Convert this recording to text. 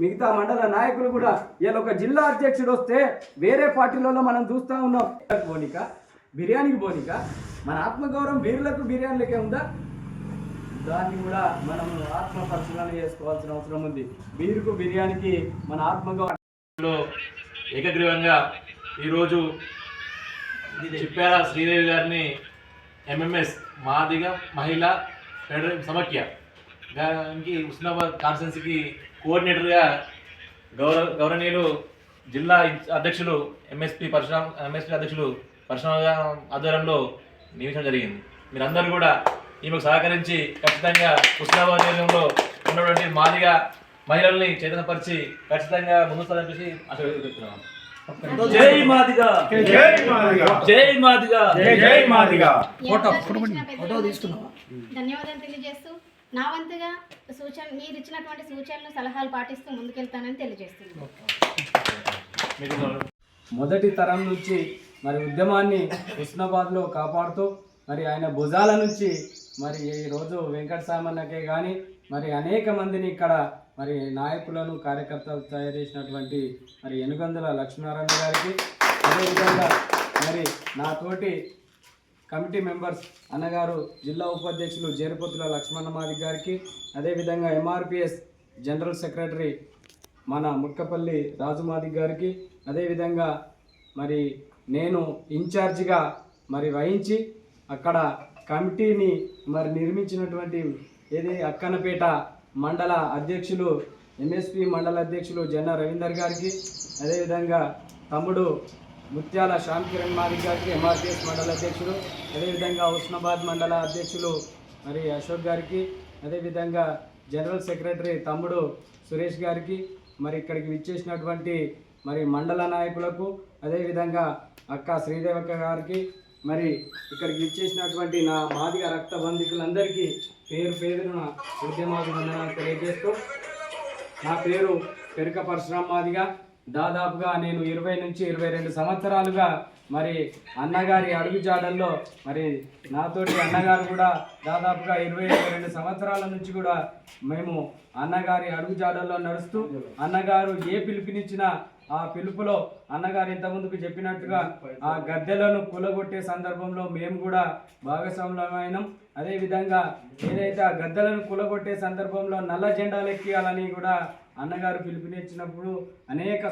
మిగతా మండల నాయకులు కూడా ఇలా ఒక జిల్లా అధ్యక్షుడు వస్తే వేరే పార్టీలలో మనం చూస్తూ ఉన్నాం. పోనిక బిర్యానీకి పోనిక మన ఆత్మగౌరవం వీరులకు బిర్యానీలకే ఉందా? దాన్ని కూడా మనం ఆత్మ పరిశీలన చేసుకోవాల్సిన అవసరం ఉంది. వీరుకు బిర్యానీకి మన ఆత్మగౌరవంలో ఏకగ్రీవంగా ఈరోజు చెప్పారా శ్రీదేవి గారిని ఎంఎంఎస్ మాదిగ మహిళా ఫెడరల్ సమాఖ్య దానికి ఉస్నాబాద్ కాన్స్టెన్సీకి కోఆర్డినేటర్గా గౌరవ గౌరవనీయులు జిల్లా అధ్యక్షులు ఎంఎస్పి పరశురామ్ ఎంఎస్పి అధ్యక్షులు పరశురామ ఆధ్వర్యంలో నియమించడం జరిగింది. మీరందరూ కూడా ఈమెకు సహకరించి ఖచ్చితంగా ఉస్నాబాద్ నియోజకంలో ఉన్నటువంటి మాదిగ మహిళల్ని చైతన్యపరిచి ఖచ్చితంగా ముందు చెప్పేసి ఆశీర్వదిస్తున్నాను జై మాదిగా! జై మాదిగా! జై మాదిగా! జై మాదిగా! ఫోటో ఫోటో తీసుకున్నావా? ధన్యవాదాలు తెలియజేస్తూ నా వంతుగా సూచన మీరు ఇచ్చినటువంటి సూచనలు సలహాలు పాటిస్తూ ముందుకెళ్తానని తెలియజేస్తున్నాను మొదటి తరం నుంచి మరి ఉద్యమాన్ని హుస్నాబాద్లో కాపాడుతూ మరి ఆయన భుజాల నుంచి మరి ఈ రోజు వెంకట సామన్నకే కానీ మరి అనేక మందిని ఇక్కడ మరి నాయకులను కార్యకర్తలు తయారు చేసినటువంటి మరి ఎనుగందుల లక్ష్మీనారాయణ గారికి అదేవిధంగా మరి నాతోటి కమిటీ మెంబర్స్ అన్నగారు జిల్లా ఉపాధ్యక్షులు జేరుపతుల లక్ష్మణ మాది గారికి అదేవిధంగా ఎంఆర్పిఎస్ జనరల్ సెక్రటరీ మన ముక్కపల్లి రాజుమాది గారికి అదేవిధంగా మరి నేను ఇన్ఛార్జిగా మరి వహించి అక్కడ కమిటీని మరి నిర్మించినటువంటి ఏది అక్కనపేట మండల అధ్యక్షులు ఎంఎస్పి మండల అధ్యక్షులు జన్న రవీందర్ గారికి అదేవిధంగా తమ్ముడు ముత్యాల శ్యామ్ కిరణ్ మాదిక్ గారికి ఎంఆర్పిఎస్ మండల అధ్యక్షులు అదేవిధంగా హుస్నాబాద్ మండల అధ్యక్షులు మరి అశోక్ గారికి అదేవిధంగా జనరల్ సెక్రటరీ తమ్ముడు సురేష్ గారికి మరి ఇక్కడికి విచ్చేసినటువంటి మరి మండల నాయకులకు అదేవిధంగా అక్క శ్రీదేవక్క గారికి మరి ఇక్కడికి విచ్చేసినటువంటి నా మాదిగ రక్త బంధికులందరికీ పేరు పేరున ఉద్యమాభివందనాలు తెలియజేస్తూ నా పేరు పెరుక పరశురామ్ మాదిగా. దాదాపుగా నేను ఇరవై నుంచి ఇరవై రెండు సంవత్సరాలుగా మరి అన్నగారి అడుగుజాడల్లో మరి నాతోటి అన్నగారు కూడా దాదాపుగా ఇరవై ఇరవై రెండు సంవత్సరాల నుంచి కూడా మేము అన్నగారి అడుగుజాడల్లో నడుస్తూ అన్నగారు ఏ పిలుపునిచ్చినా ఆ పిలుపులో అన్నగారు ఇంతకుముందుకు చెప్పినట్టుగా ఆ గద్దెలను కూలగొట్టే సందర్భంలో మేము కూడా భాగస్వామ్యమైనాం అదేవిధంగా ఏదైతే ఆ గద్దెలను కూలగొట్టే సందర్భంలో నల్ల జెండాలు ఎక్కియాలని కూడా అన్నగారు పిలుపునిచ్చినప్పుడు అనేక